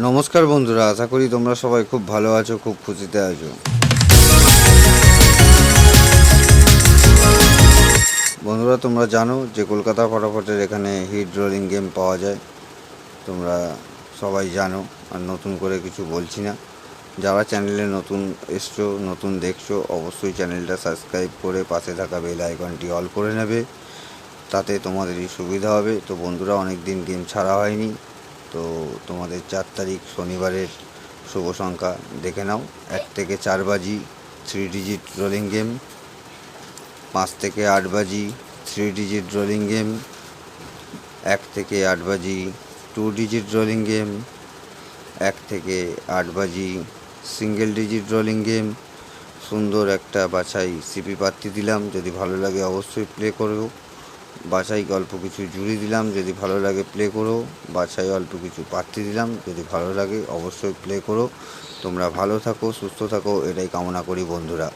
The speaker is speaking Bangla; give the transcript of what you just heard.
নমস্কার বন্ধুরা, আশা করি তোমরা সবাই খুব ভালো আছো, খুব খুশিতে আছো। বন্ধুরা, তোমরা জানো যে কলকাতা ফটাফটের এখানে হিট রোলিং গেম পাওয়া যায়। তোমরা সবাই জানো, আর নতুন করে কিছু বলছি না। যারা চ্যানেলে নতুন এসছো, নতুন দেখছ, অবশ্যই চ্যানেলটা সাবস্ক্রাইব করে পাশে থাকা বেল আইকনটি অল করে নেবে। তাতে তোমাদেরই সুবিধা হবে। তো বন্ধুরা অনেক দিন গেম ছাড়া হয়নি। তো তোমাদের চার তারিখ শনিবারের শুভ সংখ্যা দেখে নাও। এক থেকে চার বাজি থ্রি ডিজিট রোলিং গেম পাঁচ থেকে আট বাজি থ্রি ডিজিট রোলিং গেম এক থেকে আট বাজি টু ডিজিট রোলিং গেম এক থেকে আট বাজি সিঙ্গেল ডিজিট রোলিং গেম সুন্দর একটা বাছাই সিপি পাত্তি দিলাম। যদি ভালো লাগে অবশ্যই প্লে করো। বাছাই অল্প কিছু জুড়ি দিলাম, যদি ভালো লাগে প্লে করো। বাছাই অল্প কিছু প্রার্থী দিলাম, যদি ভালো লাগে অবশ্যই প্লে করো। তোমরা ভালো থাকো, সুস্থ থাকো, এটাই কামনা করি বন্ধুরা।